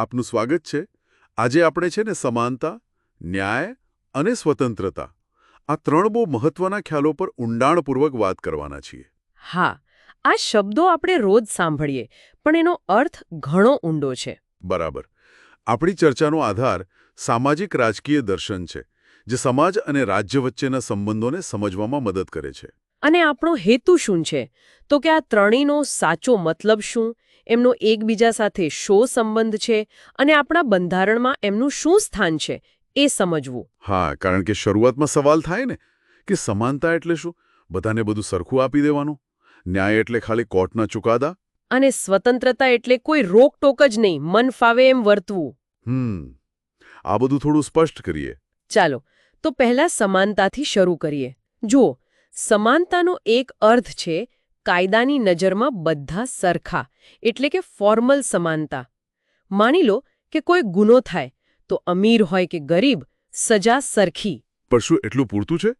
આપનું સ્વાગત છે. આજે આપણે છે ને સમાનતા ન્યાય અને સ્વતંત્રતા આ ત્રણ બહુ મહત્વના ખ્યાલો પર ઊંડાણપૂર્વક વાત કરવાના છીએ. હા આ શબ્દો આપણે રોજ સાંભળીએ પણ એનો અર્થ ઘણો ઊંડો છે. બરાબર. આપણી ચર્ચાનો આધાર સામાજિક રાજકીય દર્શન છે જે સમાજ અને રાજ્ય વચ્ચેના સંબંધોને સમજવામાં મદદ કરે છે. અને આપણો હેતુ શું છે? તો કે આ ત્રણેયનો સાચો મતલબ શું? એમનો એકબીજા સાથે શો સંબંધ છે અને આપણા બંધારણમાં એમનું શું સ્થાન છે એ સમજવું. હા કારણ કે શરૂઆતમાં સવાલ થાય ને કે સમાનતા એટલે શું? બધાને બધું સરખું આપી દેવાનું? ન્યાય એટલે ખાલી કોર્ટના ચુકાદા? અને સ્વતંત્રતા એટલે કોઈ રોકટોક જ નહીં મન ફાવે એમ વર્તવું. હમ આ બધું થોડું સ્પષ્ટ કરીએ. ચાલો તો પહેલા સમાનતાથી શરૂ કરીએ. જુઓ સમાનતાનો એક અર્થ છે કાયદાની નજરમાં બધા સરખા એટલે કે ફોર્મલ સમાનતા. માની લો કે કોઈ ગુનો થાય તો અમીર હોય કે ગરીબ સજા સરખી. પણ શું એટલું પૂરતું છે?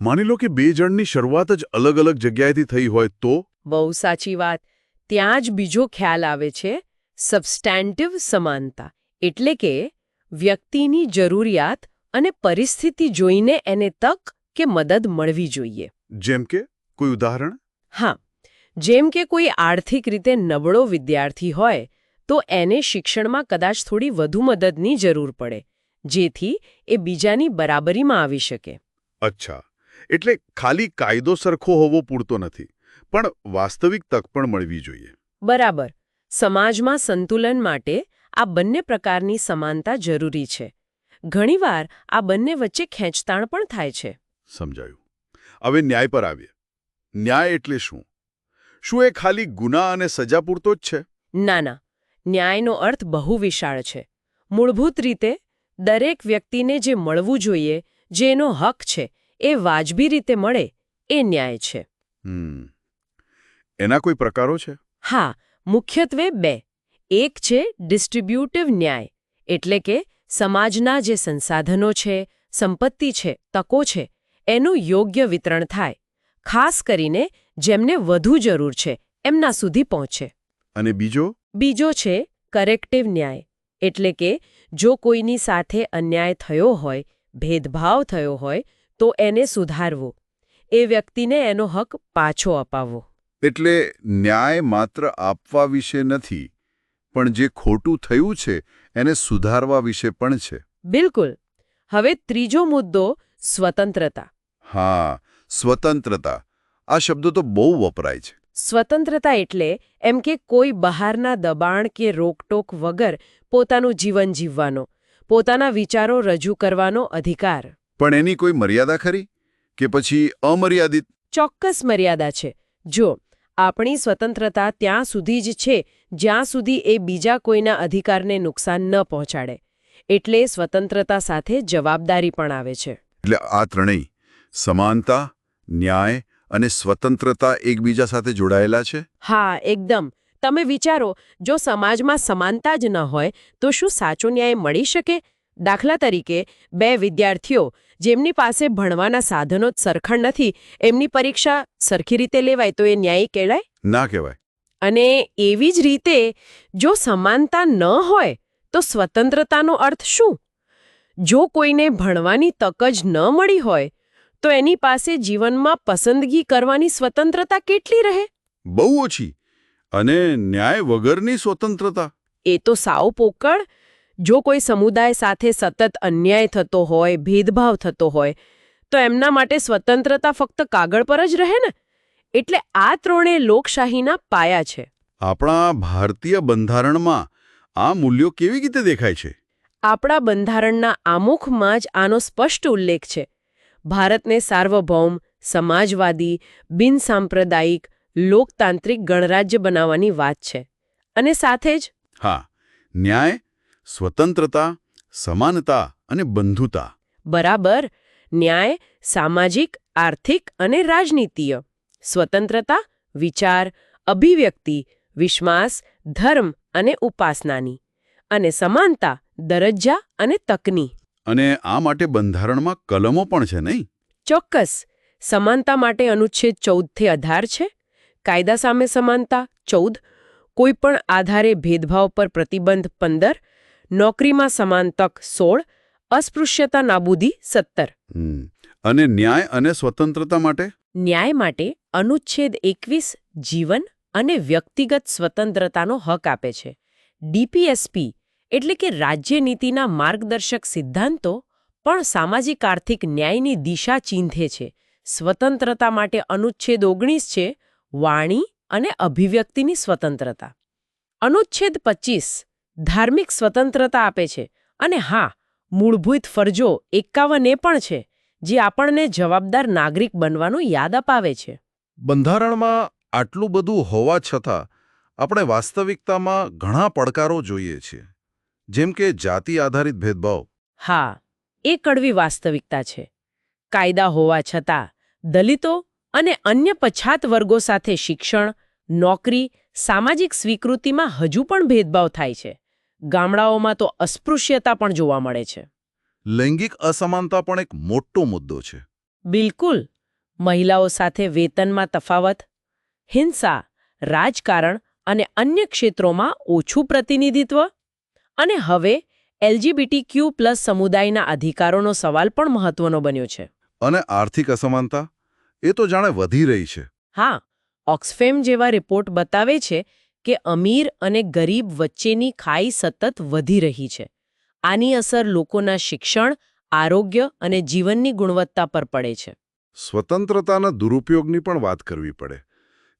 માની લો કે બે જણની શરૂઆત જ અલગ અલગ જગ્યાએથી થઈ હોય તો? બહુ સાચી વાત. ત્યાં જ બીજો ખ્યાલ આવે છે સબસ્ટેન્ટિવ સમાનતા એટલે કે વ્યક્તિની જરૂરિયાત અને પરિસ્થિતિ જોઈને એને તક કે મદદ મળવી જોઈએ. જેમ કે કોઈ ઉદાહરણ? હા. જેમ કે કોઈ આર્થિક રીતે નબળો વિદ્યાર્થી હોય તો એને શિક્ષણમાં કદાચ થોડી વધુ મદદની જરૂર પડે જેથી એ બીજાની બરાબરીમાં આવી શકે. અચ્છા એટલે ખાલી કાયદો સરખો હોવો પૂરતો નથી પણ વાસ્તવિક તક પણ મળવી જોઈએ. બરાબર. સમાજમાં સંતુલન માટે આ બંને પ્રકારની સમાનતા જરૂરી છે. ઘણીવાર આ બંને વચ્ચે ખેંચતાણ પણ થાય છે. સમજાયું. હવે ન્યાય પર આવીએ. ન્યાય એટલે શું? શું એ ખાલી ગુના અને સજા પૂરતો જ છે? ના ના. ન્યાયનો અર્થ બહુ વિશાળ છે. મૂળભૂત રીતે દરેક વ્યક્તિને જે મળવું જોઈએ જે એનો હક છે એ વાજબી રીતે મળે એ ન્યાય છે. એના કોઈ પ્રકારો છે? હા મુખ્યત્વે બે. એક છે ડિસ્ટ્રીબ્યુટિવ ન્યાય એટલે કે સમાજના જે સંસાધનો છે સંપત્તિ છે તકો છે એનું યોગ્ય વિતરણ થાય. ખાસ કરીને જેમને વધુ જરૂર છે એમના સુધી પહોંચે. અને બીજો? બીજો છે કરેક્ટિવ ન્યાય. એટલે કે જો કોઈની સાથે અન્યાય થયો હોય ભેદભાવ થયો હોય તો એને સુધારવો. એ વ્યક્તિને એનો હક પાછો અપાવવો. એટલે ન્યાય માત્ર આપવા વિશે નથી પણ જે ખોટું થયું છે એને સુધારવા વિશે પણ છે. બિલકુલ. હવે ત્રીજો મુદ્દો સ્વતંત્રતા. હા સ્વતંત્રતા. આ શબ્દો તો બહુ વપરાય છે. સ્વતંત્રતા એટલે એમ કે કોઈ બહારના દબાણ કે રોકટોક વગર પોતાનું જીવન જીવવાનો પોતાના વિચારો રજૂ કરવાનો અધિકાર. પણ એની કોઈ મર્યાદા ખરી? કે પછી અમર્યાદિત? ચોક્કસ મર્યાદા છે. જો આપણી સ્વતંત્રતા ત્યાં સુધી જ છે જ્યાં સુધી એ બીજા કોઈના અધિકારને નુકસાન ન પહોંચાડે. એટલે સ્વતંત્રતા સાથે જવાબદારી પણ આવે છે. એટલે આ ત્રણેય સમાનતા ન્યાય અને સ્વતંત્રતા એકબીજા સાથે જોડાયેલા છે? હા એકદમ. તમે વિચારો જો સમાજમાં સમાનતા જ ન હોય તો શું સાચો ન્યાય મળી શકે? દાખલા તરીકે બે વિદ્યાર્થીઓ જેમની પાસે ભણવાના સાધનો જ સરખા નથી એમની પરીક્ષા સરખી રીતે લેવાય તો એ ન્યાયી કહેવાય? ના કહેવાય. અને એવી જ રીતે જો સમાનતા ન હોય તો સ્વતંત્રતાનો અર્થ શું? જો કોઈને ભણવાની તક જ ન મળી હોય તો એની પાસે જીવનમાં પસંદગી કરવાની સ્વતંત્રતા કેટલી રહે? બહુ ઓછી. અને ન્યાય વગરની સ્વતંત્રતા. એ તો સાવ પોકળ. જો કોઈ સમુદાય સાથે સતત અન્યાય થતો હોય ભેદભાવ થતો હોય તો એમના માટે સ્વતંત્રતા ફક્ત કાગળ પર જ રહે ને? એટલે આ ત્રણેય લોકશાહીના પાયા છે. આપણા ભારતીય બંધારણમાં આ મૂલ્યો કેવી રીતે દેખાય છે? આપણા બંધારણના આમુખમાં જ આનો સ્પષ્ટ ઉલ્લેખ છે. ભારતને સાર્વભૌમ સમાજવાદી બિનસાંપ્રદાયિક લોકતાંત્રિક ગણરાજ્ય બનાવવાની વાત છે. અને સાથે જ હા ન્યાય સ્વતંત્રતા સમાનતા અને બંધુતા. બરાબર ન્યાય સામાજિક આર્થિક અને રાજનીતિય. સ્વતંત્રતા વિચાર અભિવ્યક્તિ વિશ્વાસ ધર્મ અને ઉપાસનાની. અને સમાનતા દરજ્જા અને તકની. અને આ માટે બંધારણમાં કલમો પણ છે નહીં? ચોક્કસ. સમાનતા માટે અનુચ્છેદ ચૌદથી અઢાર છે. કાયદા સામે સમાનતા ચૌદ. કોઈપણ આધારે ભેદભાવ પર પ્રતિબંધ પંદર. નોકરીમાં સમાન તક સોળ. અસ્પૃશ્યતા નાબૂદી સત્તર. અને ન્યાય અને સ્વતંત્રતા માટે? ન્યાય માટે અનુચ્છેદ એકવીસ જીવન અને વ્યક્તિગત સ્વતંત્રતાનો હક આપે છે. ડીપીએસપી એટલે કે રાજ્ય નીતિના માર્ગદર્શક સિદ્ધાંતો પણ સામાજિક આર્થિક ન્યાયની દિશા ચીંધે છે. સ્વતંત્રતા માટે અનુચ્છેદ ઓગણીસ છે, વાણી અને અભિવ્યક્તિની સ્વતંત્રતા. અનુચ્છેદ પચીસ, ધાર્મિક સ્વતંત્રતા આપે છે અને હા, મૂળભૂત ફરજો એકાવન એ પણ છે, જે આપણને જવાબદાર નાગરિક બનવાનું યાદ અપાવે છે. બંધારણમાં આટલું બધું હોવા છતાં આપણે વાસ્તવિકતામાં ઘણા પડકારો જોઈએ છીએ. જેમ કે જાતિ આધારિત ભેદભાવ. હા એ કડવી વાસ્તવિકતા છે. કાયદા હોવા છતાં દલિતો અને અન્ય પછાત વર્ગો સાથે શિક્ષણ નોકરી સામાજિક સ્વીકૃતિમાં હજુ પણ ભેદભાવ થાય છે. ગામડાઓમાં તો અસ્પૃશ્યતા પણ જોવા મળે છે. લૈંગિક અસમાનતા પણ એક મોટો મુદ્દો છે. બિલકુલ. મહિલાઓ સાથે વેતનમાં તફાવત હિંસા રાજકારણ અને અન્ય ક્ષેત્રોમાં ઓછું પ્રતિનિધિત્વ અને હવે એલજીબીટી ક્યુ પ્લસ સમુદાયના અધિકારોનો સવાલ પણ મહત્વનો બન્યો છે. અને આર્થિક અસમાનતા? એ તો જાણે વધી રહી છે. હા ઓક્સફેમ જેવા રિપોર્ટ બતાવે છે કે અમીર અને ગરીબ વચ્ચેની ખાઈ સતત વધી રહી છે. આની અસર લોકોના શિક્ષણ આરોગ્ય અને જીવનની ગુણવત્તા પર પડે છે. સ્વતંત્રતાના દુરુપયોગની પણ વાત કરવી પડે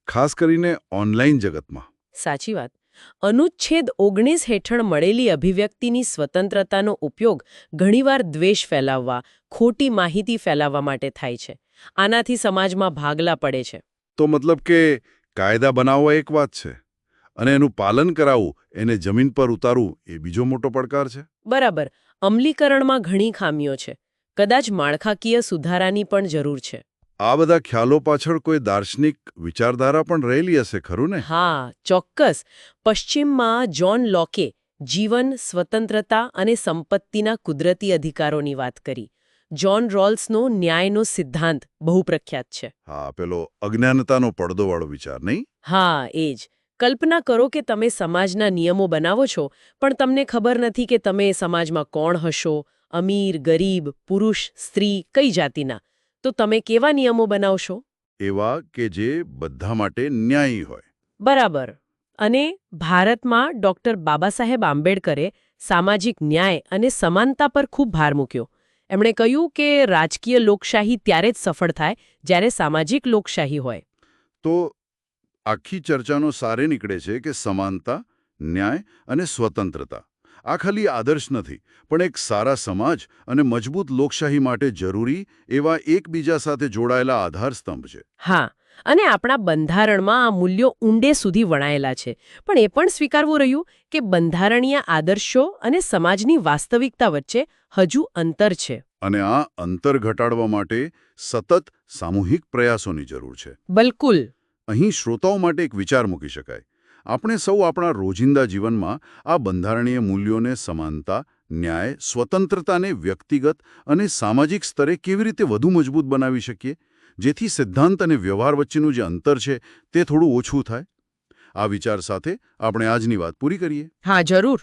ખાસ કરીને ઓનલાઈન જગતમાં. સાચી વાત. અનુચ્છેદ ઓગણીસ હેઠળ મળેલી અભિવ્યક્તિની સ્વતંત્રતાનો ઉપયોગ ઘણીવાર દ્વેષ ફેલાવવા ખોટી માહિતી ફેલાવવા માટે થાય છે. આનાથી સમાજમાં ભાગલા પડે છે. તો મતલબ કે કાયદા બનાવવા એક વાત છે અને એનું પાલન કરાવવું એને જમીન પર ઉતારવું એ બીજો મોટો પડકાર છે? બરાબર. અમલીકરણમાં ઘણી ખામીઓ છે. કદાચ માળખાકીય સુધારાની પણ જરૂર છે. આ બધા ખ્યાલો પાછળ કોઈ દાર્શનિક વિચારધારા પણ રહેલી હશે ખરું ને? હા ચોક્કસ. પશ્ચિમમાં જ્હોન લોકે જીવન સ્વતંત્રતા અને સંપત્તિના કુદરતી અધિકારોની વાત કરી. જ્હોન રોલ્સનો ન્યાયનો સિદ્ધાંત બહુ પ્રખ્યાત છે. હા પેલો અજ્ઞાનતાનો પડદોવાળો વિચાર નહીં? હા એ જ. કલ્પના કરો કે તમે સમાજના નિયમો બનાવો છો પણ તમને ખબર નથી કે તમે સમાજમાં કોણ હશો? અમીર ગરીબ પુરુષ સ્ત્રી કઈ જાતિના? તો તમે કેવા નિયમો બનાવશો? એવા કે જે બધા માટે ન્યાયી હોય. બરાબર. અને ભારતમાં ડોક્ટર બાબા સાહેબ આંબેડકરે સામાજિક ન્યાય અને સમાનતા પર ખૂબ ભાર મૂક્યો. એમણે કહ્યું કે રાજકીય લોકશાહી ત્યારે જ સફળ થાય જ્યારે સામાજિક લોકશાહી હોય. તો આખી ચર્ચાનો સારે નીકળે છે કે સમાનતા ન્યાય અને સ્વતંત્રતા. આ ખાલી આદર્શ નથી પણ એક સારા સમાજ અને મજબૂત લોકશાહી માટે જરૂરી એવા એકબીજા સાથે જોડાયેલા આધારસ્તંભ છે. હા અને આપણા બંધારણમાં આ મૂલ્યો ઊંડે સુધી વણાયેલા છે. પણ એ પણ સ્વીકારવું રહ્યું કે બંધારણીય આદર્શો અને સમાજની વાસ્તવિકતા વચ્ચે હજુ અંતર છે. અને આ અંતર ઘટાડવા માટે સતત સામૂહિક પ્રયાસોની જરૂર છે. બિલકુલ. અહીં શ્રોતાઓ માટે એક વિચાર મૂકી શકાય. આપણે સૌ આપણા રોજિંદા જીવનમાં આ બંધારણીય મૂલ્યોને સમાનતા, ન્યાય, સ્વતંત્રતાને વ્યક્તિગત અને સામાજિક સ્તરે કેવી રીતે વધુ મજબૂત બનાવી શકીએ? જેથી સિદ્ધાંત અને વ્યવહાર વચ્ચેનું જે અંતર છે તે થોડું ઓછું થાય? આ વિચાર સાથે આપણે આજની વાત પૂરી કરીએ. હા, જરૂર.